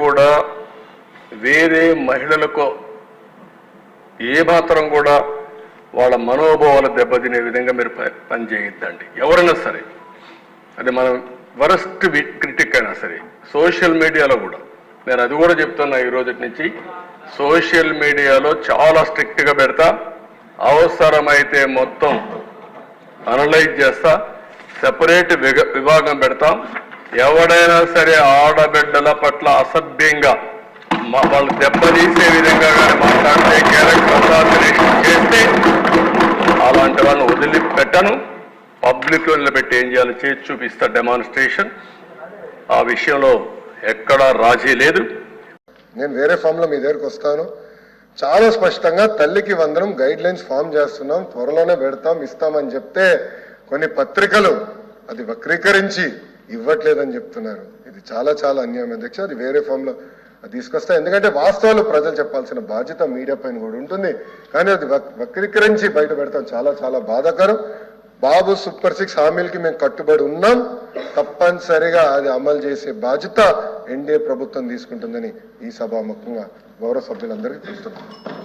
కూడా వేరే మహిళలకు ఏ మాత్రం కూడా వాళ్ళ మనోభావాలు దెబ్బతినే విధంగా మీరు ప- ఎవరైనా సరే. అది మనం వరస్ట్ క్రిటిక్ అయినా సరే. సోషల్ మీడియాలో కూడా. నేను అది కూడా చెప్తున్నా ఈ రోజు నుంచి. సోషల్ మీడియాలో చాలా స్ట్రిక్ట్గా పెడతా. అవసరమైతే మొత్తం అనలైజ్ చేస్తా. సెపరేట్ విభాగం పెడతాం. ఎవడైనా సరే ఆడబిడ్డల పట్ల అసభ్యంగా మా- వాళ్ళు దెబ్బతీసే విధంగా కానీ మాట్లాడితే క్యారెక్టర్ అసాసినేషన్ చేస్తే అలాంటి వాళ్ళని వదిలిపెట్టను. పబ్లిక్ వదిలిపెట్టి ఏం చేయాలో? చేసి చూపిస్తా డెమాన్స్ట్రేషన్ ఆ విషయంలో ఎక్కడా రాజీ లేదు. నేను వేరే ఫామ్లో మీ దగ్గరికి వస్తాను. చాలా స్పష్టంగా తల్లికి వందనం గైడ్ లైన్స్ ఫామ్ చేస్తున్నాం. త్వరలోనే పెడతాం ఇస్తామని చెప్తే కొన్ని పత్రికలు అది వక్రీకరించి ఇవ్వట్లేదని చెప్తున్నారు. ఇది చాలా చాలా అన్యాయం. అధ్యక్ష అది వేరే ఫామ్లో అది తీసుకొస్తా. ఎందుకంటే వాస్తవాలు ప్రజలు చెప్పాల్సిన బాధ్యత మీడియా పైన కూడా ఉంటుంది. కానీ అది వక్- వక్రీకరించి బయట పెడతాం. చాలా చాలా బాధాకరం. బాబు సూపర్ సిక్స్ హామీలకి మేము కట్టుబడి ఉన్నాం. తప్పనిసరిగా అది అమలు చేసే బాధ్యత ఎన్డీఏ ప్రభుత్వం తీసుకుంటుందని ఈ సభాముఖంగా గౌరవ సభ్యులందరికీ తెలుస్తున్నాం